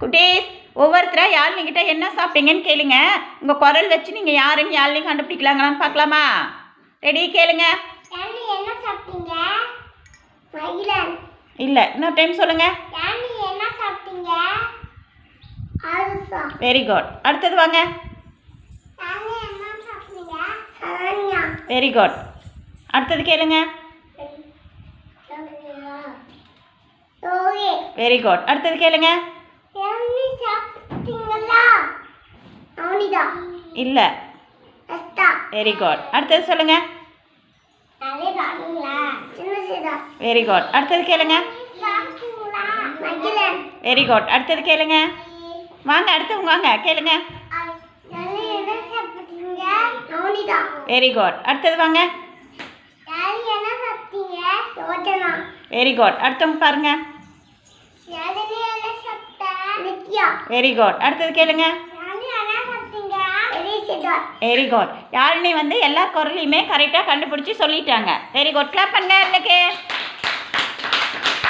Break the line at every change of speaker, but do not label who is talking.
குட்டீஸ் ஒவ்வொருத்தராக யாழ்னிக்கிட்ட என்ன சாப்பிட்டீங்கன்னு கேளுங்க. உங்கள் குரல் வச்சு நீங்கள் யாருன்னு யாழ்னி கண்டுபிடிக்கலாங்களான்னு பார்க்கலாமா? ரெடி கேளுங்க.
என்ன சாப்பிட்டீங்க?
இல்லை இன்னொரு டைம் சொல்லுங்கள்
யானி என்ன சாப்பிட்டீங்க?
வெரி குட் அடுத்தது வாங்க. வெரி குட் அடுத்தது கேளுங்க. வெரி குட் அடுத்தது கேளுங்க. இல்லை. வெரி குட் அடுத்தது
சிதா
வெரி குட் அடுத்தது கேளுங்க. வெரி குட் அடுத்தது கேளுங்க. வாங்க அடுத்தவங்க வாங்க கேளுங்க. வெரி குட் அடுத்தது வாங்க. வெரி குட் அடுத்தவங்க பாருங்க. வெரி குட் அடுத்தது கேளுங்க
யானி என்ன சாப்பிட்டீங்க எலிசிதா
வெரி குட் யாழினி வந்து எல்லா குரலையுமே கரெக்டாக கண்டுபிடிச்சி சொல்லிட்டாங்க. வெரி குட் கிளாப் பண்ணுங்க இன்னைக்கு